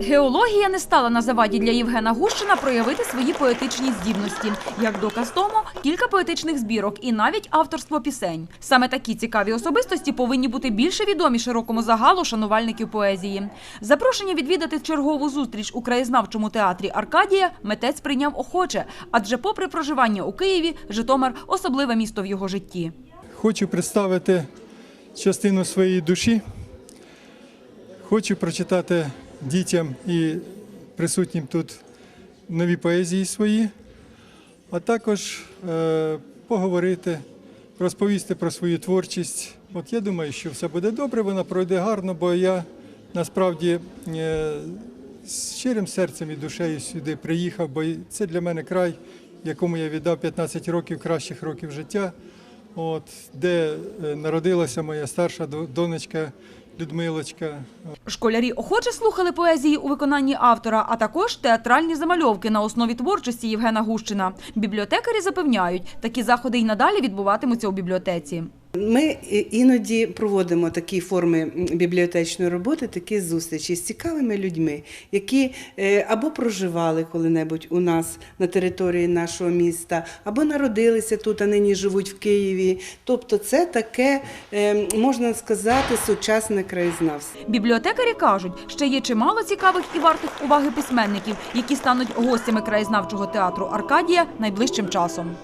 Геологія не стала на заваді для Євгена Гущина проявити свої поетичні здібності. Як доказ тому, кілька поетичних збірок і навіть авторство пісень. Саме такі цікаві особистості повинні бути більше відомі широкому загалу шанувальників поезії. Запрошення відвідати чергову зустріч у краєзнавчому театрі Аркадія митець прийняв охоче, адже, попри проживання у Києві, Житомир особливе місто в його житті. Хочу представити частину своєї душі. Хочу прочитати дітям і присутнім тут нові поезії свої, а також е, поговорити, розповісти про свою творчість. От я думаю, що все буде добре, вона пройде гарно, бо я насправді е, з щирим серцем і душею сюди приїхав, бо це для мене край, якому я віддав 15 років кращих років життя. От, де е, народилася моя старша донечка Людмилочка. Школярі охоче слухали поезії у виконанні автора, а також театральні замальовки на основі творчості Євгена Гущина. Бібліотекарі запевняють, такі заходи й надалі відбуватимуться у бібліотеці. Ми іноді проводимо такі форми бібліотечної роботи, такі зустрічі з цікавими людьми, які е, або проживали коли-небудь у нас на території нашого міста, або народилися тут, а нині живуть в Києві. Тобто, це таке, е, можна сказати, сучасне краєзнавство. Бібліотекарі кажуть, ще є чимало цікавих і вартих уваги письменників, які стануть гостями краєзнавчого театру Аркадія найближчим часом.